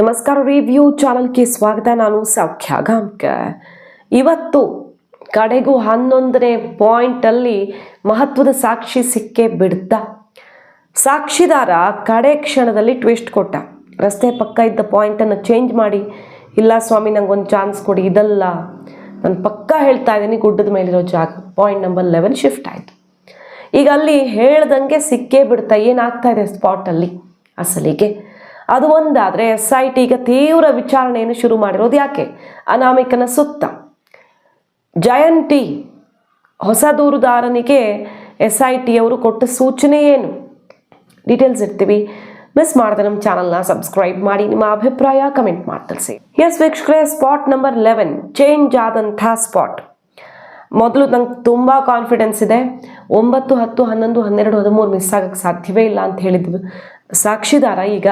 ನಮಸ್ಕಾರ ರಿವ್ಯೂ ಚಾನಲ್ಗೆ ಸ್ವಾಗತ. ನಾನು ಸೌಖ್ಯ ಗಾಂವ್ಕರ್ ಇವತ್ತು ಕಡೆಗೂ ಹನ್ನೊಂದನೇ ಪಾಯಿಂಟಲ್ಲಿ ಮಹತ್ವದ ಸಾಕ್ಷಿ ಸಿಕ್ಕೇ ಬಿಡ್ತ ಸಾಕ್ಷಿದಾರ ಕಡೆ ಕ್ಷಣದಲ್ಲಿ ಟ್ವಿಸ್ಟ್ ಕೊಟ್ಟ. ರಸ್ತೆ ಪಕ್ಕ ಇದ್ದ ಪಾಯಿಂಟನ್ನು ಚೇಂಜ್ ಮಾಡಿ. ಇಲ್ಲ ಸ್ವಾಮಿ, ನಂಗೊಂದು ಚಾನ್ಸ್ ಕೊಡಿ, ಇದಲ್ಲ. ನಾನು ಪಕ್ಕ ಹೇಳ್ತಾ ಇದ್ದೀನಿ, ಗುಡ್ಡದ ಮೇಲಿರೋ ಜಾಗ. ಪಾಯಿಂಟ್ ನಂಬರ್ ಲೆವೆನ್ ಶಿಫ್ಟ್ ಆಯಿತು. ಈಗ ಅಲ್ಲಿ ಹೇಳ್ದಂಗೆ ಸಿಕ್ಕೇ ಬಿಡ್ತಾ. ಏನಾಗ್ತಾ ಇದೆ ಸ್ಪಾಟಲ್ಲಿ ಅಸಲಿಗೆ ಅದು ಒಂದಾದರೆ ಎಸ್ ಐ ಟಿ ಈಗ ತೀವ್ರ ವಿಚಾರಣೆಯನ್ನು ಶುರು ಮಾಡಿರೋದು ಯಾಕೆ? ಅನಾಮಿಕನ ಸುತ್ತ. ಜಯಂತಿ ಹೊಸ ದೂರುದಾರನಿಗೆ ಎಸ್ ಐ ಟಿಯವರು ಕೊಟ್ಟ ಸೂಚನೆ ಏನು? ಡೀಟೇಲ್ಸ್ ಇರ್ತೀವಿ ಮಿಸ್ ಮಾಡಿದೆ ನಮ್ಮ ಚಾನಲ್ನ ಸಬ್ಸ್ಕ್ರೈಬ್ ಮಾಡಿ, ನಿಮ್ಮ ಅಭಿಪ್ರಾಯ ಕಮೆಂಟ್ ಮಾಡಿ ಎಸ್ ವೀಕ್ಷಕರೇ, ಸ್ಪಾಟ್ ನಂಬರ್ ಲೆವೆನ್ ಚೇಂಜ್ ಆದಂಥ ಸ್ಪಾಟ್. ಮೊದಲು ನಂಗೆ ತುಂಬ ಕಾನ್ಫಿಡೆನ್ಸ್ ಇದೆ. ಒಂಬತ್ತು, ಹತ್ತು, ಹನ್ನೊಂದು, ಹನ್ನೆರಡು, ಹದಿಮೂರು ಮಿಸ್ ಆಗಕ್ಕೆ ಸಾಧ್ಯವೇ ಇಲ್ಲ ಅಂತ ಹೇಳಿದ್ವಿ. ಸಾಕ್ಷಿದಾರ ಈಗ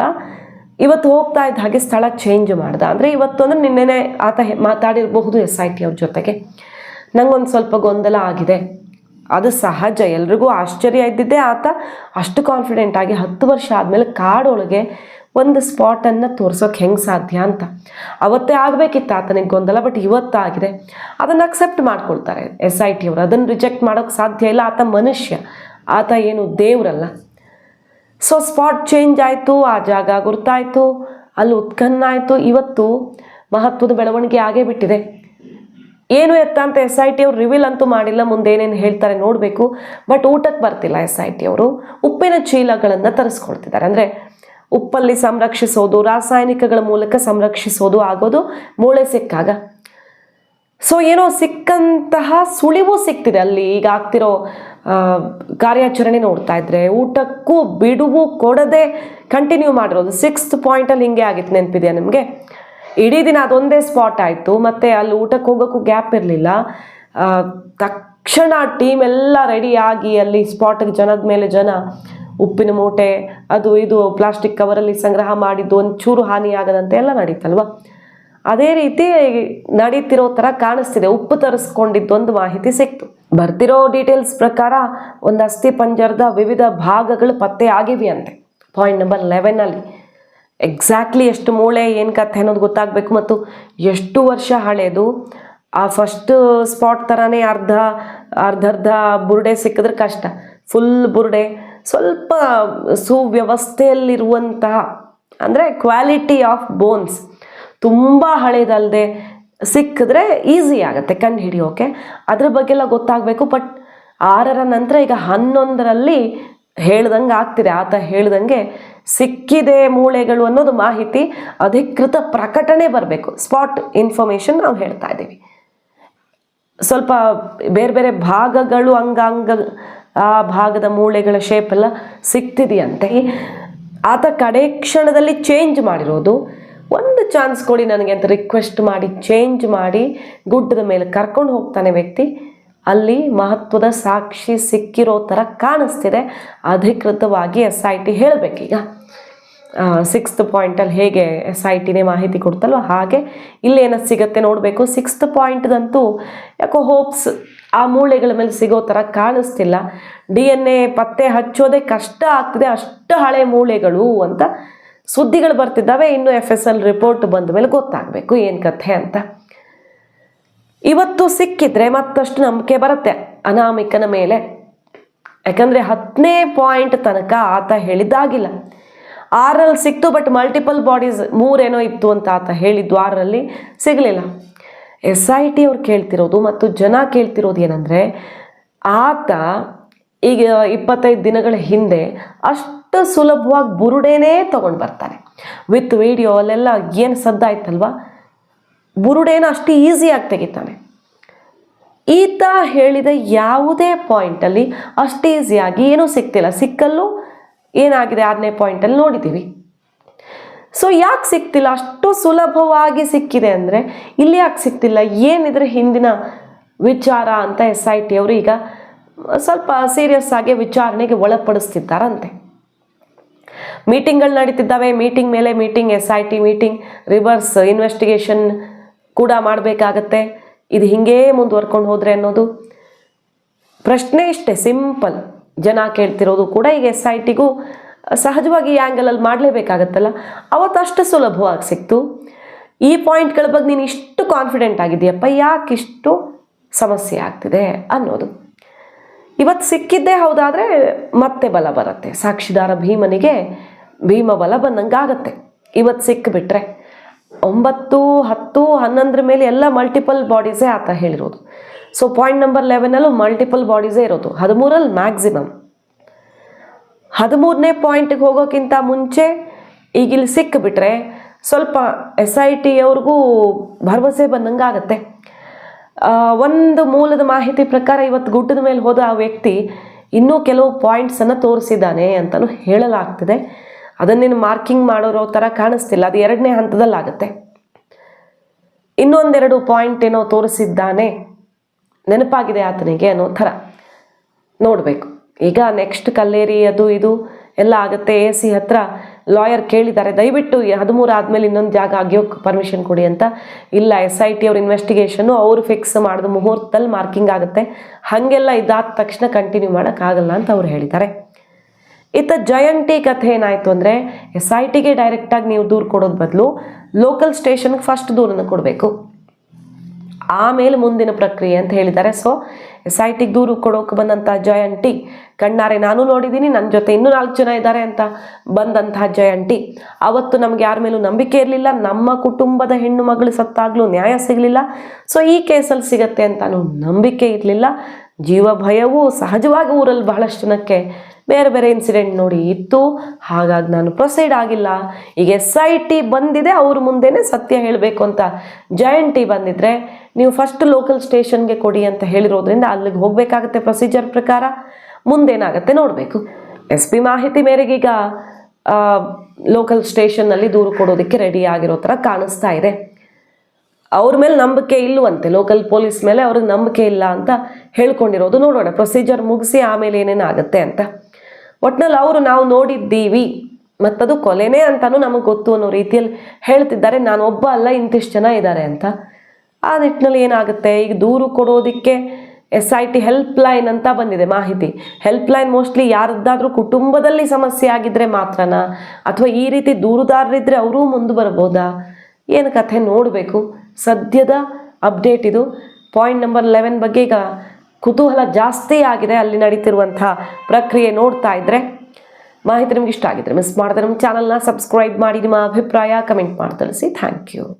ಇವತ್ತು ಹೋಗ್ತಾ ಇದ್ದ ಹಾಗೆ ಸ್ಥಳ ಚೇಂಜ್ ಮಾಡ್ದ. ಅಂದರೆ ಇವತ್ತು ಅಂದರೆ ನಿನ್ನೆನೆ ಆತ ಮಾತಾಡಿರಬಹುದು ಎಸ್ ಐ ಟಿ ಅವ್ರ ಜೊತೆಗೆ. ನಂಗೊಂದು ಸ್ವಲ್ಪ ಗೊಂದಲ ಆಗಿದೆ. ಅದು ಸಹಜ. ಎಲ್ರಿಗೂ ಆಶ್ಚರ್ಯ ಇದ್ದಿದ್ದೆ ಆತ. ಅಷ್ಟು ಕಾನ್ಫಿಡೆಂಟ್ ಆಗಿ ಹತ್ತು ವರ್ಷ ಆದಮೇಲೆ ಕಾಡೊಳಗೆ ಒಂದು ಸ್ಪಾಟನ್ನು ತೋರ್ಸೋಕೆ ಹೆಂಗೆ ಸಾಧ್ಯ ಅಂತ. ಅವತ್ತೇ ಆಗಬೇಕಿತ್ತು ಆತನಿಗೆ ಗೊಂದಲ ಬಟ್ ಇವತ್ತಾಗಿದೆ ಅದನ್ನು ಅಕ್ಸೆಪ್ಟ್ ಮಾಡ್ಕೊಳ್ತಾರೆ ಎಸ್ ಐ ಟಿ ಅವರು. ಅದನ್ನು ರಿಜೆಕ್ಟ್ ಮಾಡೋಕ್ಕೆ ಸಾಧ್ಯ ಇಲ್ಲ. ಆತ ಮನುಷ್ಯ. ಆತ ಏನು ದೇವರಲ್ಲ. ಸೊ ಸ್ಪಾಟ್ ಚೇಂಜ್ ಆಯಿತು, ಆ ಜಾಗ ಗುರ್ತಾಯಿತು, ಅಲ್ಲಿ ಉತ್ಖನ್ನ ಆಯಿತು. ಇವತ್ತು ಮಹತ್ವದ ಬೆಳವಣಿಗೆ ಆಗೇ ಬಿಟ್ಟಿದೆ. ಏನು ಎತ್ತ ಅಂತ ಎಸ್ ಐ ಟಿ ಅವ್ರು ರಿವೀಲ್ ಅಂತೂ ಮಾಡಿಲ್ಲ ಮುಂದೆ ಏನೇನು ಹೇಳ್ತಾರೆ ನೋಡಬೇಕು. ಬಟ್ ಊಟಕ್ಕೆ ಬರ್ತಿಲ್ಲ ಎಸ್ ಐ ಟಿ ಅವರು. ಉಪ್ಪಿನ ಚೀಲಗಳನ್ನು ತರಿಸ್ಕೊಳ್ತಿದ್ದಾರೆ. ಅಂದರೆ ಉಪ್ಪಲ್ಲಿ ಸಂರಕ್ಷಿಸೋದು, ರಾಸಾಯನಿಕಗಳ ಮೂಲಕ ಸಂರಕ್ಷಿಸೋದು ಆಗೋದು, ಮೂಳೆ ಸಿಕ್ಕಾಗ. ಸೊ ಏನೋ ಸಿಕ್ಕಂತಹ ಸುಳಿವು ಸಿಕ್ತಿದೆ. ಅಲ್ಲಿ ಈಗ ಆಗ್ತಿರೋ ಕಾರ್ಯಾಚರಣೆ ನೋಡ್ತಾ ಇದ್ರೆ ಊಟಕ್ಕೂ ಬಿಡುವು ಕೊಡದೆ ಕಂಟಿನ್ಯೂ ಮಾಡಿರೋದು. ಸಿಕ್ಸ್ತ್ ಪಾಯಿಂಟಲ್ಲಿ ಹಿಂಗೆ ಆಗಿತ್ತು, ನೆನಪಿದೆಯಾ ನಿಮಗೆ? ಇಡೀ ದಿನ ಅದೊಂದೇ ಸ್ಪಾಟ್ ಆಯಿತು, ಮತ್ತು ಅಲ್ಲಿ ಊಟಕ್ಕೆ ಹೋಗೋಕ್ಕೂ ಗ್ಯಾಪ್ ಇರಲಿಲ್ಲ. ತಕ್ಷಣ ಟೀಮ್ ಎಲ್ಲ ರೆಡಿಯಾಗಿ ಅಲ್ಲಿ ಸ್ಪಾಟಿಗೆ ಜನದ ಮೇಲೆ ಜನ, ಉಪ್ಪಿನ ಮೂಟೆ, ಅದು ಇದು ಪ್ಲಾಸ್ಟಿಕ್ ಕವರಲ್ಲಿ ಸಂಗ್ರಹ ಮಾಡಿದ್ದು, ಒಂಚೂರು ಹಾನಿ ಆಗದಂತೆ ಎಲ್ಲ ನಡೀತಲ್ವ? ಅದೇ ರೀತಿ ನಡೀತಿರೋ ಥರ ಕಾಣಿಸ್ತಿದೆ. ಉಪ್ಪು ತರಿಸ್ಕೊಂಡಿದ್ದೊಂದು ಮಾಹಿತಿ ಸಿಕ್ತು. ಬರ್ತಿರೋ ಡೀಟೇಲ್ಸ್ ಪ್ರಕಾರ ಒಂದು ಅಸ್ಥಿ ಪಂಜರದ ವಿವಿಧ ಭಾಗಗಳು ಪತ್ತೆ ಆಗಿವೆ ಅಂತೆ. ಪಾಯಿಂಟ್ ನಂಬರ್ ಲೆವೆನಲ್ಲಿ ಎಕ್ಸಾಕ್ಟ್ಲಿ ಎಷ್ಟು ಮೂಳೆ, ಏನು ಕಥೆ ಅನ್ನೋದು ಗೊತ್ತಾಗಬೇಕು ಮತ್ತು ಎಷ್ಟು ವರ್ಷ ಹಳೆಯದು ಆ ಫಸ್ಟ್ ಸ್ಪಾಟ್ ಥರನೇ ಅರ್ಧ, ಅರ್ಧರ್ಧ ಬುರುಡೆ ಸಿಕ್ಕಿದ್ರೆ ಕಷ್ಟ. ಫುಲ್ ಬುರುಡೆ. ಸ್ವಲ್ಪ ಸುವ್ಯವಸ್ಥೆಯಲ್ಲಿರುವಂತಹ, ಅಂದರೆ ಕ್ವಾಲಿಟಿ ಆಫ್ ಬೋನ್ಸ್ ತುಂಬ ಹಳೇದಲ್ಲದೆ ಸಿಕ್ಕಿದ್ರೆ ಈಸಿ ಆಗುತ್ತೆ ಕಂಡು ಹಿಡಿಯೋಕೆ. ಅದ್ರ ಬಗ್ಗೆ ಎಲ್ಲ ಗೊತ್ತಾಗಬೇಕು ಬಟ್ ಆರರ ನಂತರ ಈಗ ಹನ್ನೊಂದರಲ್ಲಿ ಹೇಳ್ದಂಗೆ ಆಗ್ತಿದೆ. ಆತ ಹೇಳ್ದಂಗೆ ಸಿಕ್ಕಿದೆ ಮೂಳೆಗಳು ಅನ್ನೋದು ಮಾಹಿತಿ, ಅಧಿಕೃತ ಪ್ರಕಟಣೆ ಬರಬೇಕು. ಸ್ಪಾಟ್ ಇನ್ಫಾರ್ಮೇಷನ್ ನಾವು ಹೇಳ್ತಾ ಇದ್ದೀವಿ. ಸ್ವಲ್ಪ ಬೇರೆ ಬೇರೆ ಭಾಗಗಳು ಅಂಗಾಂಗ, ಆ ಭಾಗದ ಮೂಳೆಗಳ ಶೇಪ್ ಎಲ್ಲ ಸಿಕ್ತಿದೆಯಂತೆ. ಆತ ಕಡೆ ಕ್ಷಣದಲ್ಲಿ ಚೇಂಜ್ ಮಾಡಿರೋದು. ಒಂದು ಚಾನ್ಸ್ ಕೊಡಿ ನನಗೆ ಅಂತ ರಿಕ್ವೆಸ್ಟ್ ಮಾಡಿ ಚೇಂಜ್ ಮಾಡಿ, ಗುಡ್ಡದ ಮೇಲೆ ಕರ್ಕೊಂಡು ಹೋಗ್ತಾನೆ ವ್ಯಕ್ತಿ. ಅಲ್ಲಿ ಮಹತ್ವದ ಸಾಕ್ಷಿ ಸಿಕ್ಕಿರೋ ಥರ ಕಾಣಿಸ್ತಿದೆ. ಅಧಿಕೃತವಾಗಿ ಎಸ್ ಐ ಟಿ ಹೇಳಬೇಕೀಗ ಸಿಕ್ಸ್ತ್ ಪಾಯಿಂಟಲ್ಲಿ ಹೇಗೆ ಎಸ್ ಐ ಟಿನೇ ಮಾಹಿತಿ ಕೊಡ್ತಲ್ವ ಹಾಗೆ ಇಲ್ಲೇನ ಸಿಗತ್ತೆ ನೋಡಬೇಕು. ಸಿಕ್ಸ್ತ್ ಪಾಯಿಂಟ್ದಂತೂ ಯಾಕೋ ಹೋಪ್ಸ್ ಆ ಮೂಳೆಗಳ ಮೇಲೆ ಸಿಗೋ ಥರ ಕಾಣಿಸ್ತಿಲ್ಲ. ಡಿ ಎನ್ ಎ ಪತ್ತೆ ಹಚ್ಚೋದೇ ಕಷ್ಟ ಆಗ್ತಿದೆ. ಅಷ್ಟು ಹಳೆ ಮೂಳೆಗಳು ಅಂತ ಸುದ್ದಿಗಳು ಬರ್ತಿದ್ದಾವೆ, ಇನ್ನು ಎಫ್ ಎಸ್ ಎಲ್ ರಿಪೋರ್ಟ್ ಬಂದ ಮೇಲೆ ಗೊತ್ತಾಗಬೇಕು ಏನು ಕಥೆ ಅಂತ. ಇವತ್ತು ಸಿಕ್ಕಿದ್ರೆ ಮತ್ತಷ್ಟು ನಂಬಿಕೆ ಬರುತ್ತೆ ಅನಾಮಿಕನ ಮೇಲೆ. ಯಾಕಂದರೆ ಹತ್ತನೇ ಪಾಯಿಂಟ್ ತನಕ ಆತ ಹೇಳಿದ್ದಾಗಿಲ್ಲ. ಆರಲ್ಲಿ ಸಿಕ್ತು ಬಟ್ ಮಲ್ಟಿಪಲ್ ಬಾಡೀಸ್ ಮೂರೇನೋ ಇತ್ತು ಅಂತ ಆತ ಹೇಳಿದ್ದು ಆರಲ್ಲಿ ಸಿಗಲಿಲ್ಲ. ಎಸ್ ಐ ಟಿ ಅವ್ರು ಕೇಳ್ತಿರೋದು ಮತ್ತು ಜನ ಕೇಳ್ತಿರೋದು ಏನಂದರೆ, ಆತ ಈಗ ಇಪ್ಪತ್ತೈದು ದಿನಗಳ ಹಿಂದೆ ಅಷ್ಟು ಸುಲಭವಾಗಿ ಬುರುಡೆನೇ ತೊಗೊಂಡು ಬರ್ತಾನೆ. ವಿತ್ ವಿಡಿಯೋ ಅಲ್ಲೆಲ್ಲ ಏನು ಸದ್ದಾಯ್ತಲ್ವ ಬುರುಡೇನ ಅಷ್ಟು ಈಸಿಯಾಗಿ ತೆಗಿತಾನೆ. ಈತ ಹೇಳಿದ ಯಾವುದೇ ಪಾಯಿಂಟಲ್ಲಿ ಅಷ್ಟು ಈಸಿಯಾಗಿ ಏನೂ ಸಿಗ್ತಿಲ್ಲ. ಸಿಕ್ಕಲ್ಲೂ ಏನಾಗಿದೆ ಆರನೇ ಪಾಯಿಂಟಲ್ಲಿ ನೋಡಿದ್ದೀವಿ ಸೊ ಯಾಕೆ ಸಿಕ್ತಿಲ್ಲ ಅಷ್ಟು ಸುಲಭವಾಗಿ ಸಿಕ್ಕಿದೆ ಅಂದರೆ ಇಲ್ಲಿ ಯಾಕೆ ಸಿಕ್ತಿಲ್ಲ ಏನಿದ್ರೆ ಹಿಂದಿನ ವಿಚಾರ ಅಂತ ಎಸ್ ಐ ಟಿ ಅವರು ಈಗ ಸ್ವಲ್ಪ ಸೀರಿಯಸ್ ಆಗಿ ವಿಚಾರಣೆಗೆ ಒಳಪಡಿಸ್ತಿದ್ದಾರಂತೆ. ಮೀಟಿಂಗ್ಗಳು ನಡೀತಿದ್ದಾವೆ. ಮೀಟಿಂಗ್ ಮೇಲೆ meeting S I T meeting, reverse investigation ಕೂಡ ಮಾಡಬೇಕಾಗತ್ತೆ. ಇದು ಹಿಂಗೇ ಮುಂದುವರ್ಕೊಂಡು ಹೋದರೆ ಅನ್ನೋದು. ಪ್ರಶ್ನೆ ಇಷ್ಟೇ, ಸಿಂಪಲ್. ಜನ ಕೇಳ್ತಿರೋದು ಕೂಡ ಈಗ ಎಸ್ ಐ ಟಿಗೂ ಸಹಜವಾಗಿ ಈ ಆ್ಯಂಗಲಲ್ಲಿ ಮಾಡಲೇಬೇಕಾಗತ್ತಲ್ಲ. ಅವತ್ತಷ್ಟು ಸುಲಭವಾಗಿ ಸಿಕ್ತು. ಈ ಪಾಯಿಂಟ್ಗಳ ಬಗ್ಗೆ ನೀನು ಇಷ್ಟು ಕಾನ್ಫಿಡೆಂಟ್ ಆಗಿದೆಯಪ್ಪ ಯಾಕೆ ಇಷ್ಟು ಸಮಸ್ಯೆ ಆಗ್ತಿದೆ ಅನ್ನೋದು. ಇವತ್ತು ಸಿಕ್ಕಿದ್ದೇ ಹೌದಾದರೆ ಮತ್ತೆ ಬಲ ಬರುತ್ತೆ. ಸಾಕ್ಷಿದಾರ ಭೀಮನಿಗೆ ಭೀಮ ಬಲ ಬಂದಂಗಾಗತ್ತೆ. ಇವತ್ತು ಸಿಕ್ಕಿಬಿಟ್ರೆ ಒಂಬತ್ತು, ಹತ್ತು, ಹನ್ನೊಂದರ ಮೇಲೆ ಎಲ್ಲ ಮಲ್ಟಿಪಲ್ ಬಾಡೀಸೇ ಆತ ಹೇಳಿರೋದು. ಸೊ ಪಾಯಿಂಟ್ ನಂಬರ್ ಲೆವೆನಲ್ಲೂ ಮಲ್ಟಿಪಲ್ ಬಾಡೀಸೇ ಇರೋದು. ಹದಿಮೂರಲ್ಲಿ ಮ್ಯಾಕ್ಸಿಮಮ್ ಹದಿಮೂರನೇ ಪಾಯಿಂಟಿಗೆ ಹೋಗೋಕ್ಕಿಂತ ಮುಂಚೆ ಈಗ ಇಲ್ಲಿ ಸಿಕ್ಕಿಬಿಟ್ರೆ ಸ್ವಲ್ಪ ಎಸ್ ಐ ಟಿಯವ್ರಿಗೂ ಭರವಸೆ ಬಂದಂಗಾಗತ್ತೆ. ಆಗುತ್ತೆ ಒಂದು ಮೂಲದ ಮಾಹಿತಿ ಪ್ರಕಾರ ಇವತ್ತು ಗುಡ್ಡದ ಮೇಲೆ ಹೋದ ಆ ವ್ಯಕ್ತಿ ಇನ್ನೂ ಕೆಲವು ಪಾಯಿಂಟ್ಸನ್ನು ತೋರಿಸಿದ್ದಾನೆ ಅಂತಲೂ ಹೇಳಲಾಗ್ತಿದೆ. ಅದನ್ನೇನು ಮಾರ್ಕಿಂಗ್ ಮಾಡೋರೋ ಥರ ಕಾಣಿಸ್ತಿಲ್ಲ. ಅದು ಎರಡನೇ ಹಂತದಲ್ಲಾಗುತ್ತೆ. ಇನ್ನೊಂದೆರಡು ಪಾಯಿಂಟ್ ಏನೋ ತೋರಿಸಿದ್ದಾನೆ. ನೆನಪಾಗಿದೆ ಆತನಿಗೆ ಅನ್ನೋ ಥರ ನೋಡಬೇಕು. ಈಗ ನೆಕ್ಸ್ಟ್ ಕಲ್ಲೇರಿ ಅದು ಇದು ಎಲ್ಲ ಆಗುತ್ತೆ. ಎ ಸಿ ಹತ್ರ ಲಾಯರ್ ಕೇಳಿದ್ದಾರೆ. ದಯವಿಟ್ಟು ಹದಿಮೂರು ಆದಮೇಲೆ ಇನ್ನೊಂದು ಜಾಗ ಆಗ್ಯೋಕ್ಕೆ ಪರ್ಮಿಷನ್ ಕೊಡಿ ಅಂತ. ಇಲ್ಲ, ಎಸ್ ಐ ಟಿ ಅವ್ರ ಇನ್ವೆಸ್ಟಿಗೇಷನ್ನು ಅವರು ಫಿಕ್ಸ್ ಮಾಡಿದ ಮುಹೂರ್ತದಲ್ಲಿ ಮಾರ್ಕಿಂಗ್ ಆಗುತ್ತೆ. ಹಾಗೆಲ್ಲ ಇದಾದ ತಕ್ಷಣ ಕಂಟಿನ್ಯೂ ಮಾಡೋಕ್ಕಾಗಲ್ಲ ಅಂತ ಅವ್ರು ಹೇಳಿದ್ದಾರೆ. ಇತ್ತ ಜಯಂಟಿ ಕಥೆ ಏನಾಯಿತು ಅಂದರೆ ಎಸ್ ಐ ಟಿಗೆ ಡೈರೆಕ್ಟಾಗಿ ನೀವು ದೂರು ಕೊಡೋದು ಬದಲು ಲೋಕಲ್ ಸ್ಟೇಷನ್ಗೆ ಫಸ್ಟ್ ದೂರನ್ನು ಕೊಡಬೇಕು. ಆಮೇಲೆ ಮುಂದಿನ ಪ್ರಕ್ರಿಯೆ ಅಂತ ಹೇಳಿದ್ದಾರೆ. ಸೊ ಎಸ್ ಐ ಟಿಗೆ ದೂರು ಕೊಡೋಕೆ ಬಂದಂಥ ಜಯಂಟಿ ಕಣ್ಣಾರೆ ನಾನು ನೋಡಿದ್ದೀನಿ ನನ್ನ ಜೊತೆ ಇನ್ನೂ ನಾಲ್ಕು ಜನ ಇದ್ದಾರೆ ಅಂತ ಬಂದಂತಹ ಜಯಂಟಿ ಅವತ್ತು ನಮ್ಗೆ ಯಾರ ಮೇಲೂ ನಂಬಿಕೆ ಇರಲಿಲ್ಲ, ನಮ್ಮ ಕುಟುಂಬದ ಹೆಣ್ಣು ಮಗಳು ಸತ್ತಾಗಲೂ ನ್ಯಾಯ ಸಿಗಲಿಲ್ಲ. ಸೊ ಈ ಕೇಸಲ್ಲಿ ಸಿಗತ್ತೆ ಅಂತಾನು ನಂಬಿಕೆ ಇರಲಿಲ್ಲ. ಜೀವ ಭಯವೂ ಸಹಜವಾಗಿ ಊರಲ್ಲಿ ಬಹಳಷ್ಟು ಜನಕ್ಕೆ ಬೇರೆ ಬೇರೆ ಇನ್ಸಿಡೆಂಟ್ ನೋಡಿ ಇತ್ತು. ಹಾಗಾಗಿ ನಾನು ಪ್ರೊಸೈಡ್ ಆಗಿಲ್ಲ. ಈಗ ಎಸ್ ಐ ಬಂದಿದೆ, ಅವ್ರ ಮುಂದೆನೇ ಸತ್ಯ ಹೇಳಬೇಕು ಅಂತ ಜಾಯಿಂಟ್ ಟಿ ಬಂದಿದ್ರೆ ನೀವು ಫಸ್ಟ್ ಲೋಕಲ್ ಸ್ಟೇಷನ್ಗೆ ಕೊಡಿ ಅಂತ ಹೇಳಿರೋದ್ರಿಂದ ಅಲ್ಲಿಗೆ ಹೋಗಬೇಕಾಗತ್ತೆ ಪ್ರೊಸೀಜರ್ ಪ್ರಕಾರ. ಮುಂದೇನಾಗತ್ತೆ ನೋಡಬೇಕು. ಎಸ್ ಪಿ ಮಾಹಿತಿ ಮೇರೆಗೀಗ ಲೋಕಲ್ ಸ್ಟೇಷನ್ನಲ್ಲಿ ದೂರು ಕೊಡೋದಕ್ಕೆ ರೆಡಿ ಆಗಿರೋ ಥರ ಕಾಣಿಸ್ತಾ ಇದೆ. ಅವ್ರ ಮೇಲೆ ನಂಬಿಕೆ ಇಲ್ಲವಂತೆ ಲೋಕಲ್ ಪೊಲೀಸ್ ಮೇಲೆ ಅವ್ರಿಗೆ ನಂಬಿಕೆ ಇಲ್ಲ ಅಂತ ಹೇಳ್ಕೊಂಡಿರೋದು ನೋಡೋಣ. ಪ್ರೊಸೀಜರ್ ಮುಗಿಸಿ ಆಮೇಲೆ ಏನೇನು ಆಗುತ್ತೆ ಅಂತ. ಒಟ್ನಲ್ಲಿ ಅವರು ನಾವು ನೋಡಿದ್ದೀವಿ. ಮತ್ತದು ಕೊಲೆನೇ ಅಂತಲೂ ನಮಗೆ ಗೊತ್ತು ಅನ್ನೋ ರೀತಿಯಲ್ಲಿ ಹೇಳ್ತಿದ್ದಾರೆ. ನಾನು ಒಬ್ಬ ಅಲ್ಲ, ಇಂತಿಷ್ಟು ಜನ ಇದ್ದಾರೆ ಅಂತ. ಆ ನಿಟ್ಟಿನಲ್ಲಿ ಏನಾಗುತ್ತೆ? ಈಗ ದೂರು ಕೊಡೋದಕ್ಕೆ S I T help line ಅಂತ ಬಂದಿದೆ ಮಾಹಿತಿ. ಹೆಲ್ಪ್ ಲೈನ್ ಮೋಸ್ಟ್ಲಿ ಯಾರದ್ದಾದರೂ ಕುಟುಂಬದಲ್ಲಿ ಸಮಸ್ಯೆ ಆಗಿದ್ರೆ ಮಾತ್ರನಾ? ಅಥವಾ ಈ ರೀತಿ ದೂರುದಾರರಿದ್ದರೆ ಅವರೂ ಮುಂದೆ ಬರ್ಬೋದಾ? ಏನು ಕಥೆ ನೋಡಬೇಕು. ಸದ್ಯದ ಅಪ್ಡೇಟ್ ಇದು. ಪಾಯಿಂಟ್ ನಂಬರ್ ಲೆವೆನ್ ಬಗ್ಗೆ ಈಗ ಕುತೂಹಲ ಜಾಸ್ತಿ ಆಗಿದೆ ಅಲ್ಲಿ ನಡೀತಿರುವಂಥ ಪ್ರಕ್ರಿಯೆ ನೋಡ್ತಾ ಇದ್ರೆ. ಮಾಹಿತಿ ನಿಮ್ಗೆ ಇಷ್ಟ ಆಗಿದ್ರೆ ಮಿಸ್ ಮಾಡಿದ್ರೆ ನಮ್ಮ ಚಾನಲ್ನ ಸಬ್ಸ್ಕ್ರೈಬ್ ಮಾಡಿ, ನಿಮ್ಮ ಅಭಿಪ್ರಾಯ ಕಮೆಂಟ್ ಮಾಡಿ ತಿಳಿಸಿ. Thank you